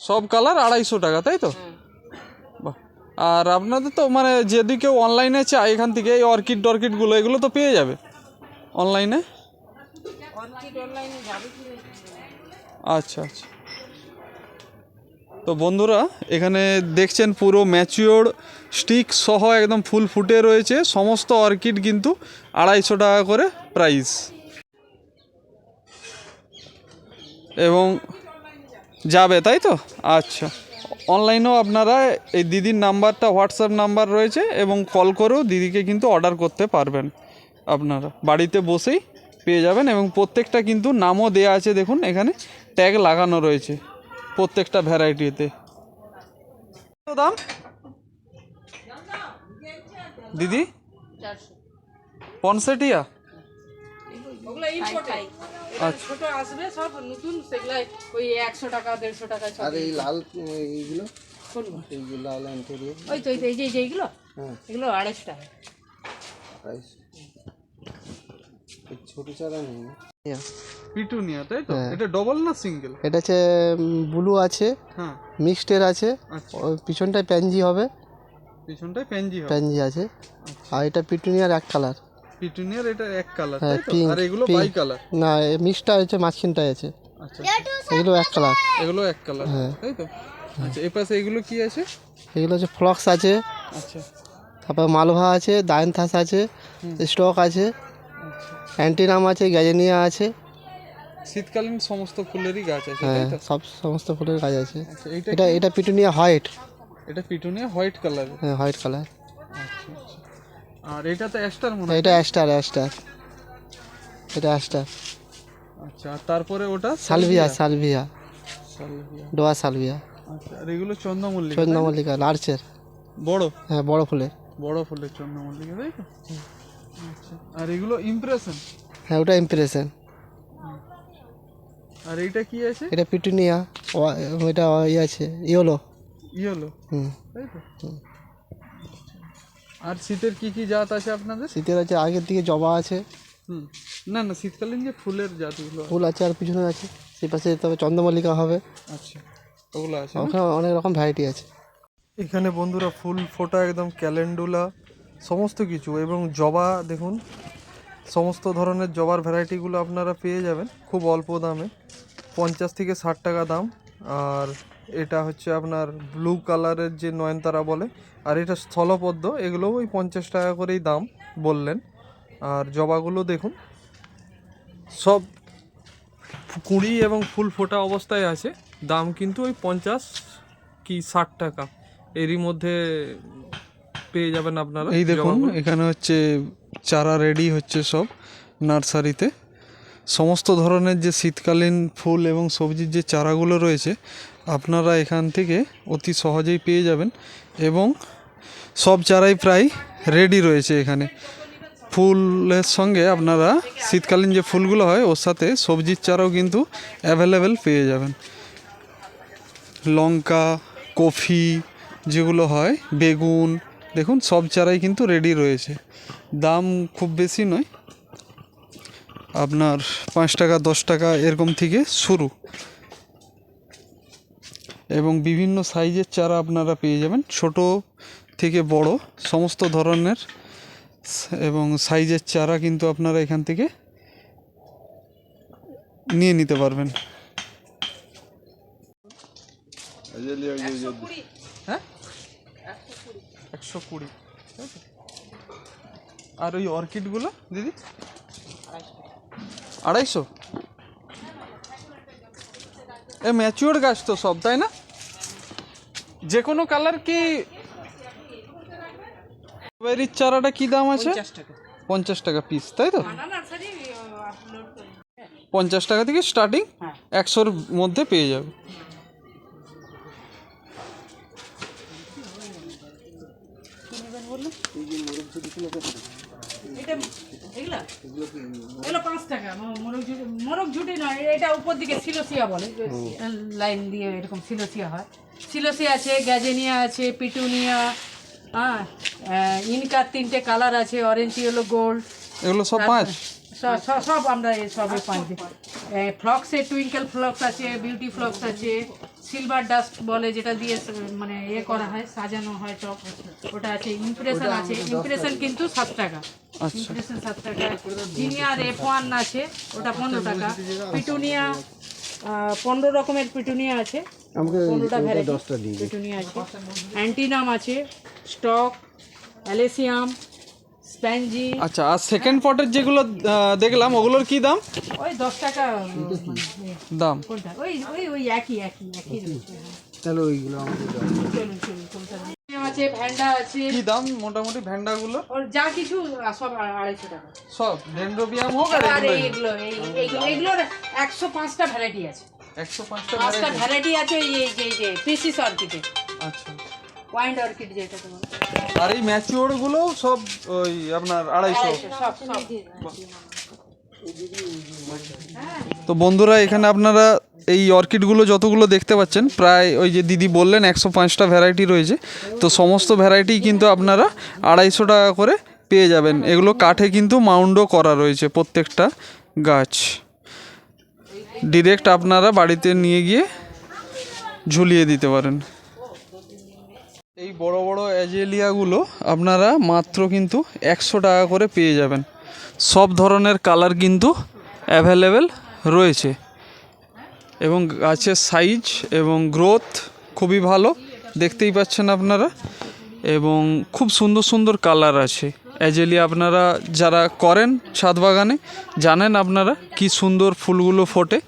সব কালার আড়াইশো টাকা তাই তো? বাহ। আর আপনাদের তো মানে যদি কেউ অনলাইনে চায় এখান থেকে এই অর্কিড টর্কিডগুলো এগুলো তো পেয়ে যাবে অনলাইনে আচ্ছা আচ্ছা। তো বন্ধুরা এখানে দেখছেন পুরো ম্যাচিওর স্টিক সহ একদম ফুল ফুটে রয়েছে সমস্ত অর্কিড কিন্তু আড়াইশো টাকা করে প্রাইস এবং যাবে, তাই তো? আচ্ছা। অনলাইনেও আপনারা এই দিদির নাম্বারটা, হোয়াটসঅ্যাপ নাম্বার রয়েছে এবং কল করেও দিদিকে কিন্তু অর্ডার করতে পারবেন আপনারা। বাড়িতে বসেই পেয়ে যাবেন এবং প্রত্যেকটা কিন্তু নামও দেয়া আছে, দেখুন, এখানে ট্যাগ লাগানো রয়েছে প্রত্যেকটা ভ্যারাইটিতে। দাম? দিদি? পনসেটিয়া? ছোট আসবে সব নতুন সেগুলাই ওই একশো টাকা দেড়শো টাকা আর এই লাল এইগুলো? এই যে লাল অ্যান্টেরিয়া ওই তো এই যে এই যে এইগুলো? হ্যাঁ। এগুলো আড়াইশো টাকা। ছোটো চারা নেই? পিটুনিয়া তাই তো? এটা ডবল না সিঙ্গেল এটা হচ্ছে ব্লু আছে হ্যাঁ। মিক্সডের আছে। আচ্ছা। পিছনটায় প্যানজি হবে। পিছনটায় হবে। প্যানজি আছে। আর এটা পিটুনিয়ার এক কালার পিটুনিয়ার এটা এক কালার হ্যাঁ, তাই তো? আর এগুলো বাই কালার না মিক্সটা হচ্ছে মাঝখানটায় আছে। আচ্ছা। এগুলো এক কালার এগুলো এক কালার হ্যাঁ। তাই তো? আচ্ছা এই পাশে এগুলো কি আছে? এগুলো হচ্ছে ফ্লক্স আছে। আচ্ছা। তারপর মালভা আছে দায়নথাস আছে স্টক আছে অ্যান্টিনাম আছে গ্যাজেনিয়া আছে। শীতকালীন সমস্ত ফুলেরই গাছ আছে হ্যাঁ সব সমস্ত ফুলের গাছ আছে। আচ্ছা এটা এটা পিটুনিয়া হোয়াইট। এটা পিটুনিয়া হোয়াইট কালার হ্যাঁ হোয়াইট কালার আচ্ছা আচ্ছা। আর এটা তো অ্যাস্টার মনে হয় এটা অ্যাস্টার অ্যাস্টার এটা অ্যাস্টার আচ্ছা তারপরে ওটা? Salvia salvia. সালভিয়া। ডোয়া সালভিয়া। আচ্ছা আর এগুলো চন্দ্রমল্লিকা চন্দ্রমল্লিকা লার্চের। বড়? হ্যাঁ বড় ফুলের। বড় ফুলের চন্দ্রমল্লিকা তাই তো? আচ্ছা আর এগুলো ইমপ্রেশন হ্যাঁ ওটা ইম্প্রেশন আর এইটা কি আছে? এটা পিটুনিয়া ওইটা ইয়ে আছে ইয়েলো ইয়েলো হুম। তাই তো? আর শীতের কি কি জাত আছে আপনাদের? শীতের আছে আগের দিকে জবা আছে। হুম। না না শীতকালীন যে ফুলের জাতগুলো ফুল আছে আর পিছনে আছে। সেই পাশে তবে চন্দ্রমল্লিকা হবে। আচ্ছা ওগুলো আছে ওখানে অনেক রকম ভ্যারাইটি আছে। এখানে বন্ধুরা ফুল ফোটা একদম ক্যালেন্ডুলা সমস্ত কিছু এবং জবা দেখুন সমস্ত ধরনের জবার ভ্যারাইটিগুলো আপনারা পেয়ে যাবেন। খুব অল্প দামে পঞ্চাশ থেকে ষাট টাকা দাম। আর এটা হচ্ছে আপনার ব্লু কালারের যে নয়নতারা বলে আর এটা স্থলপদ্ম এগুলো ওই পঞ্চাশ টাকা করেই দাম বললেন। আর জবাগুলো দেখুন সব কুঁড়ি এবং ফুল ফোটা অবস্থায় আছে দাম কিন্তু ওই পঞ্চাশ কি ষাট টাকা। এরই মধ্যে পেয়ে যাবেন আপনারা এই দেখুন এখানে হচ্ছে চারা রেডি হচ্ছে সব নার্সারিতে। সমস্ত ধরনের যে শীতকালীন ফুল এবং সবজির যে চারাগুলো রয়েছে, আপনারা এখান থেকে অতি সহজেই পেয়ে যাবেন এবং সব চারাই প্রায় রেডি রয়েছে এখানে। ফুলের সঙ্গে আপনারা শীতকালীন যে ফুলগুলো হয়, ওর সাথে সবজির চারাও কিন্তু অ্যাভেলেবেল পেয়ে যাবেন। লঙ্কা, কফি যেগুলো হয়, বেগুন, দেখুন সব চারাই কিন্তু রেডি রয়েছে। দাম খুব বেশি নয় আপনার পাঁচ টাকা, দশ টাকা এরকম থেকে শুরু। এবং বিভিন্ন সাইজের চারা আপনারা পেয়ে যাবেন, ছোট থেকে বড়, সমস্ত ধরনের। এবং সাইজের চারা কিন্তু আপনারা এখান থেকে নিয়ে নিতে পারবেন। হ্যাঁ? একশো কুড়ি। আর ওই অর্কিডগুলো, দিদি? আড়াইশো? এ ম্যাচিওর গাছ তো সব তাই না? যে কোনো কালার কি স্ট্রবেরির চারাটা কি দাম আছে? পঞ্চাশ টাকা। পিস তাই তো? পঞ্চাশ টাকা থেকে স্টার্টিং হ্যাঁ। একশোর মধ্যে পেয়ে যাবে। এগুলা? এগুলো পাঁচ টাকা মোরগ ঝুটি মোরগ ঝুটি নয় এটা উপর দিকে সিলোসিয়া বলে। লাইন দিয়ে এরকম সিলোসিয়া হয়। সিলোসিয়া আছে গ্যাজেনিয়া আছে পিটুনিয়া হ্যাঁ ইনকার তিনটে কালার আছে অরেঞ্জ ইয়েলো গোল্ড। এগুলো সব পাঁচ? সব- আমরা সবে পাই ফ্লক্সের টুইঙ্কেল ফ্লক্স আছে বিউটি ফ্লক্স আছে সিলভার ডাস্ট বলে যেটা দিয়ে মানে ইয়ে করা হয় সাজানো হয় টপ ওটা আছে ইমপ্রেশন আছে। ইমপ্রেশন কিন্তু সাত টাকা। ইমপ্রেশন সাত টাকা। জিনিয়ার এফ ওয়ান আছে ওটা পনেরো টাকা। পিটুনিয়া পনেরো রকমের পিটুনিয়া আছে। পনেরোটা ভ্যারাইটি পিটুনিয়া আছে। অ্যান্টিনাম আছে স্টক অ্যালেসিয়াম স্প্যানজি। আচ্ছা আর সেকেন্ড পটের যেগুলো দেখলাম ওগুলোর কি দাম? ওই দশ টাকা দাম। কোনটা? ওই ওই ওই একই একই একই। তাহলে ওইগুলো আমাদের? আছে ভ্যান্ডা আছে। কি দাম মোটামুটি ভ্যান্ডাগুলো ওর যা কিছু সব আড়াইশো টাকা। সব ডেন্ড্রোবিয়াম হোক আর এইগুলো এই- এইগুলো এগুলোর একশো পাঁচটা ভ্যারাইটি আছে। একশো পাঁচটা পাঁচটা ভ্যারাইটি আছে এই এই যে এই যে পিসিস অর্কিডে আচ্ছা। ওয়াইন্ড অর্কিড যেটা তোমার। আর এই ম্যাচিওরগুলো সব ওই আপনার আড়াইশো। সব সব। তো বন্ধুরা এখানে আপনারা এই অর্কিডগুলো যতগুলো দেখতে পাচ্ছেন প্রায় ওই যে দিদি বললেন একশো পাঁচটা ভ্যারাইটি রয়েছে। তো সমস্ত ভ্যারাইটি কিন্তু আপনারা আড়াইশো টাকা করে পেয়ে যাবেন। এগুলো কাঠে কিন্তু মাউন্ডও করা রয়েছে প্রত্যেকটা গাছ। ডিরেক্ট আপনারা বাড়িতে নিয়ে গিয়ে ঝুলিয়ে দিতে পারেন। এই বড় বড় অ্যাজেলিয়াগুলো আপনারা মাত্র কিন্তু একশো টাকা করে পেয়ে যাবেন। সব ধরনের কালার কিন্তু অ্যাভেলেবেল রয়েছে। এবং গাছের সাইজ এবং গ্রোথ খুবই ভালো, দেখতেই পাচ্ছেন আপনারা। এবং খুব সুন্দর সুন্দর কালার আছে। অ্যাজেলিয়া আপনারা যারা করেন ছাদ বাগানে, জানেন আপনারা কি সুন্দর ফুলগুলো ফোটে।